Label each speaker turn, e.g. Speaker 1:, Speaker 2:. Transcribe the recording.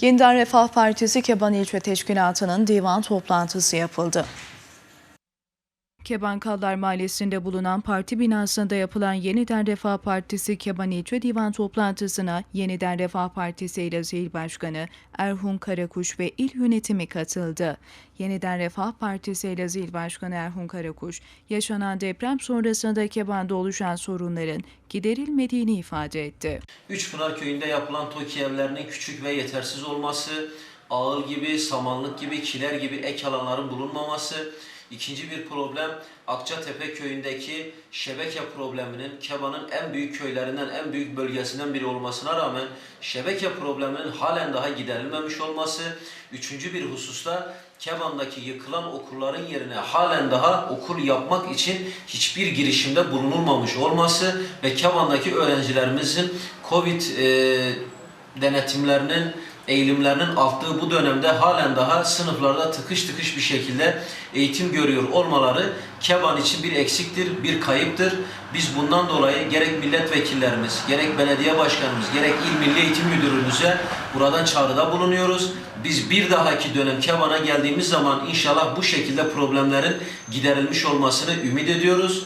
Speaker 1: Yeniden Refah Partisi Keban İlçe Teşkilatı'nın divan toplantısı yapıldı. Keban Kallar Mahallesi'nde bulunan parti binasında yapılan Yeniden Refah Partisi Keban İlçe Divan toplantısına Yeniden Refah Partisi İl İl Başkanı Erhun Karakuş ve il yönetimi katıldı. Yeniden Refah Partisi İl İl Başkanı Erhun Karakuş, yaşanan deprem sonrasında Keban'da oluşan sorunların giderilmediğini ifade etti.
Speaker 2: Üçpınar köyünde yapılan TOKİ evlerinin küçük ve yetersiz olması, ağıl gibi, samanlık gibi, kiler gibi ek alanların bulunmaması. İkinci bir problem Akçatepe köyündeki şebeke probleminin Keban'ın en büyük köylerinden, en büyük bölgesinden biri olmasına rağmen şebeke probleminin halen daha giderilmemiş olması. Üçüncü bir hususta Keban'daki yıkılan okulların yerine halen daha okul yapmak için hiçbir girişimde bulunulmamış olması ve Keban'daki öğrencilerimizin Covid e, denetimlerinin eğilimlerinin arttığı bu dönemde halen daha sınıflarda tıkış tıkış bir şekilde eğitim görüyor olmaları Keban için bir eksiktir, bir kayıptır. Biz bundan dolayı gerek milletvekillerimiz, gerek belediye başkanımız, gerek il milli eğitim müdürümüze buradan çağrıda bulunuyoruz. Biz bir dahaki dönem Keban'a geldiğimiz zaman inşallah bu şekilde problemlerin giderilmiş olmasını ümit ediyoruz.